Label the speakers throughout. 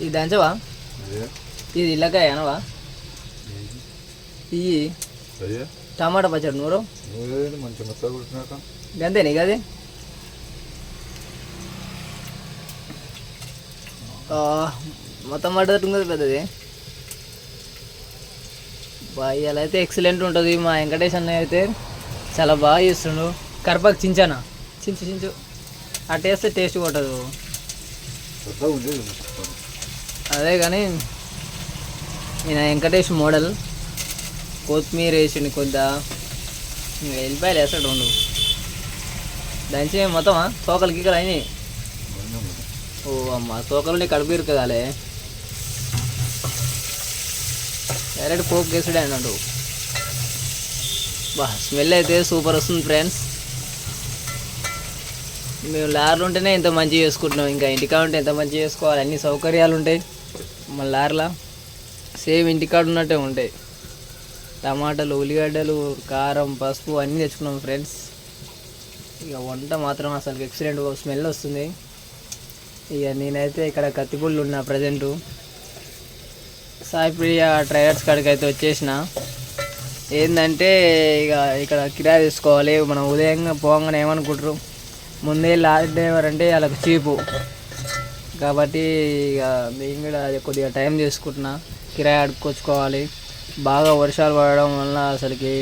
Speaker 1: ఇది దంచవా ఇది ఇల్లకాయ అనవా ఇవి టమాటా పచ్చడి నూరు. గంతే నీకు అది? మొత్తం పడ్డట్టుంది పెద్దది. బాయ్ అలా అయితే ఎక్సలెంట్ ఉంటుంది మా వెంకటేష్ అన్నయ్య అయితే. చాలా బాగా చేస్తుండు. కరపాకు చించానా? చించు చించు. ఆ టేస్ట్ టేస్ట్ కొట్టదు. అదే కానీ ఈయన వెంకటేష్ మోడల్. కొత్తిమీర వేసిండు కొద్దిగా. ఇంకా వెళ్ళిపోయాలి వేసాడు రెండు. దంచి మొత్తమా తోకలు గీకలు అయినాయి. ఓ అమ్మ తోకలు నీకు కడుపు ఇరుకదాలే డైరెక్ట్ పోక్ కేసుడే అన్నాడు. బా స్మెల్ అయితే సూపర్ వస్తుంది ఫ్రెండ్స్. మేము లారీలు ఉంటేనే ఇంత మంచిగా చేసుకుంటున్నాం. ఇంకా ఇంటికాడ ఉంటే ఎంత మంచిగా చేసుకోవాలి. అన్ని సౌకర్యాలు ఉంటాయి. మన లారీలో సేమ్ ఇంటికాడ ఉన్నట్టే ఉంటాయి. టమాటాలు ఉల్లిగడ్డలు కారం పసుపు అన్నీ తెచ్చుకున్నాం ఫ్రెండ్స్. ఇక వంట మాత్రం అసలు ఎక్సలెంట్ స్మెల్ వస్తుంది. ఇక నేనైతే ఇక్కడ కత్తిపుళ్ళు ఉన్నా ప్రజెంటు సాయిప్రియ ట్రైలర్స్ కాడికి అయితే వచ్చేసిన. ఏంటంటే ఇక ఇక్కడ కిరాయి తీసుకోవాలి. మనం ఉదయంగా పోగానే ఏమనుకుంటారు? ముందే లారీ డ్రైవర్ అంటే వాళ్ళకి చీపు. కాబట్టి ఇక మేము కూడా కొద్దిగా టైం తీసుకుంటున్నా కిరాయి అడుక్కొచ్చుకోవాలి. బాగా వర్షాలు పడడం వల్ల అసలుకి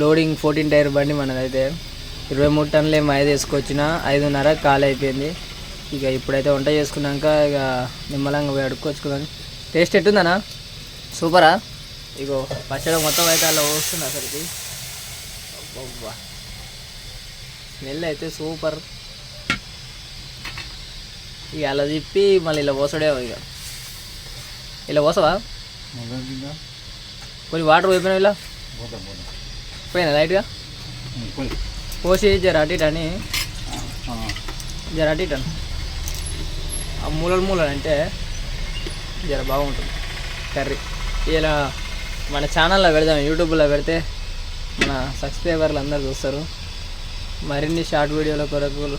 Speaker 1: లోడింగ్ ఫోర్టీన్ టైర్ బండి మనదైతే ఇరవై మూడు టన్నులు ఏమో ఐదు వేసుకొచ్చిన ఐదున్నర ఖాళీ అయిపోయింది. ఇక ఇప్పుడైతే వంట చేసుకున్నాక ఇక నిమ్మలంగా పోయి అడుక్కొచ్చుకున్నాను టేస్ట్ ఎట్టుందనా సూపరా? ఇగో పచ్చడి మొత్తం అయితే అలా వస్తుంది అసలుకి. స్మెల్ అయితే సూపర్. ఇక అలా తిప్పి మళ్ళీ ఇలా పోసడే ఇక. ఇలా పోసవా? కొన్ని వాటర్ పోయిపోయినా ఇలా? పోయినా లైట్గా? పోసి జర అని. జర అటు ఇటు అని. ఆ మూలలు మూలలు అంటే జర బాగుంటుంది. కర్రీ. ఇలా మన ఛానల్లో పెడదాం యూట్యూబ్లో పెడితే మన సబ్స్క్రైబర్లు అందరు చూస్తారు. మరిన్ని షార్ట్ వీడియోల కొరకు